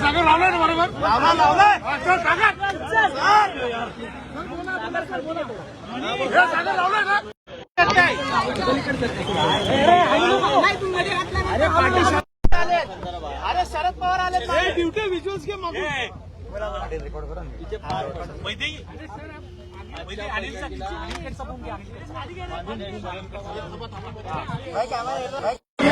सागर लावलाय ना बरोबर लावला लावलाय सागर हे सागर लावलाय ना अरे शरद पवार आले ड्युटी विज्युअल्स घे मग रेकॉर्ड करा मागून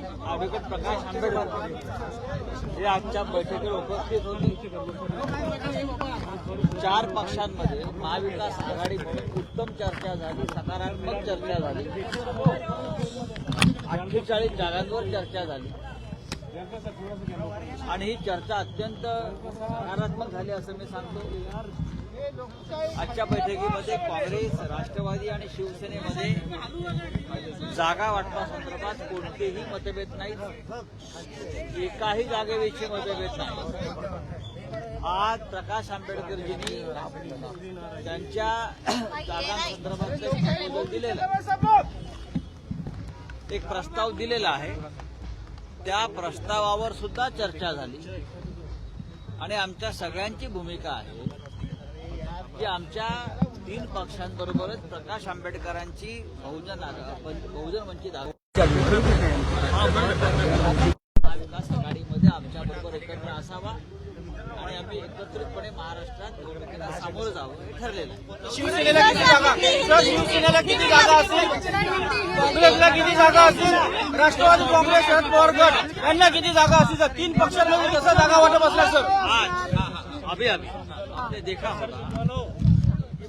ॲडव्होकेट प्रकाश आंबेडकर. हे आजच्या बैठकीला उपस्थित होते. चार पक्षांमध्ये महाविकास आघाडीमध्ये उत्तम चर्चा झाली सकारात्मक चर्चा झाली. अठ्ठेचाळीस जागांवर चर्चा झाली. आणि ही चर्चा अत्यंत सकारात्मक झाली असं मी सांगतो. आजच्या बैठकीमध्ये काँग्रेस राष्ट्रवादी आणि शिवसेनेमध्ये जागा वाटपासंदर्भात कोणतेही मतभेद नाहीत. एकाही जागेविषयी मतभेद नाही. आज प्रकाश आंबेडकरजींनी त्यांच्या जागांसंदर्भात एक दिलेलं. एक प्रस्ताव दिलेला आहे. त्या प्रस्तावावर सुद्धा चर्चा झाली. आणि आमच्या सगळ्यांची भूमिका आहे. की आमच्या तीन पक्षांबरोबरच प्रकाश आंबेडकरांची बहुजन बहुजन वंचित महाविकास आघाडीमध्ये आमच्याबरोबर एकत्र असावा आणि आम्ही एकत्रितपणे महाराष्ट्रात निवडणुकीला सामोरं जावं हे ठरलेलं आहे. शिवसेनेला किती जागा सर शिवसेनेला किती जागा असतील काँग्रेसला किती जागा असतील राष्ट्रवादी काँग्रेस शरद पवार गट यांना किती जागा असतील सर तीन पक्षांमध्ये कसं जागा वाटप असणार सर. अभी अभी. आपने देखा होगा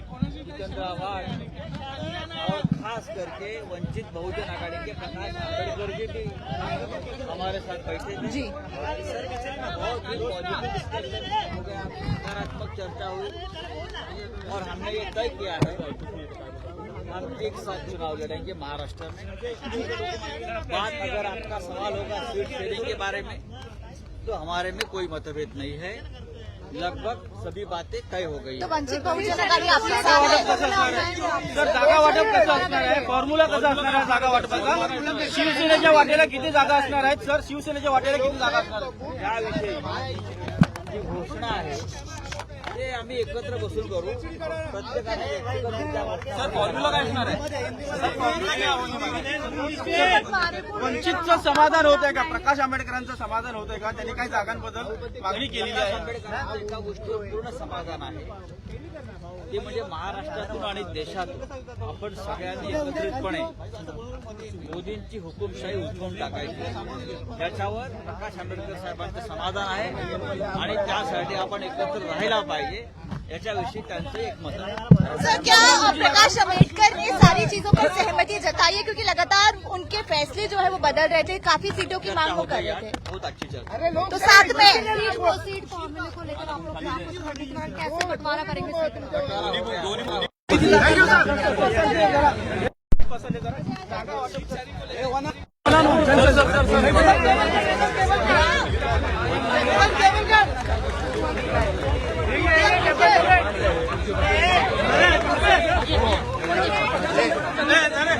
जितेंद्र और खास करके वंचित बहुजन आघाड़ी के प्रकाश आंबेडकर जी। भी हमारे साथ बैठे थे जी बहुत ही पॉजिटिव डिस्कशन हो गया सकारात्मक चर्चा हुई और हमने ये तय किया है हम एक साथ चुनाव लड़ेंगे महाराष्ट्र में बात अगर आपका सवाल होगा सीट शेयरिंग के बारे में तो हमारे में कोई मतभेद नहीं है। लगभग सभी बातें तय हो गई तो वंचित बहुजन आघाडी आपल्या सर जागा वाटप कसं असणार आहे? फॉर्म्युला कसा असणार आहे? जागा वाटपाचा शिवसेनेच्या वाटेला किती जागा असणार आहेत? सर शिवसेनेच्या वाटेला किती जागा असणार आहेत? याविषयी जी घोषणा आहे ते आम्ही एकत्र बसून करू प्रत्येकाने व्यक्तिगत विचार सर फॉर्म्युला काय असणार आहे? वंचितचं समाधान होत आहे का प्रकाश आंबेडकरांचं समाधान होत आहे का? त्यांनी काही जागांबद्दल मागणी केलेली आहे. आंबेडकरांचं एका गोष्टीवर पूर्ण समाधान आहे. ते म्हणजे महाराष्ट्रातून आणि देशातून आपण सगळ्यांनी एकत्रितपणे मोदींची हुकुमशाही उठवून टाकायची. याच्यावर प्रकाश आंबेडकर साहेबांचं समाधान आहे आणि त्यासाठी आपण एकत्र राहायला पाहिजे. याच्याविषयी त्यांचं एक मत सर क्या प्रकाश अंबेडकर ने सारी चीज़ों पर सहमति जताई है? क्योंकि लगातार उनके फैसले जो है वो बदल रहे थे काफ़ी सीटों की मांग वो कर रहे थे। बहुत अच्छी चर्चा। तो साथ में सीट फॉर्मूले को लेकर आप लोग कैसे बंटवारा करेंगे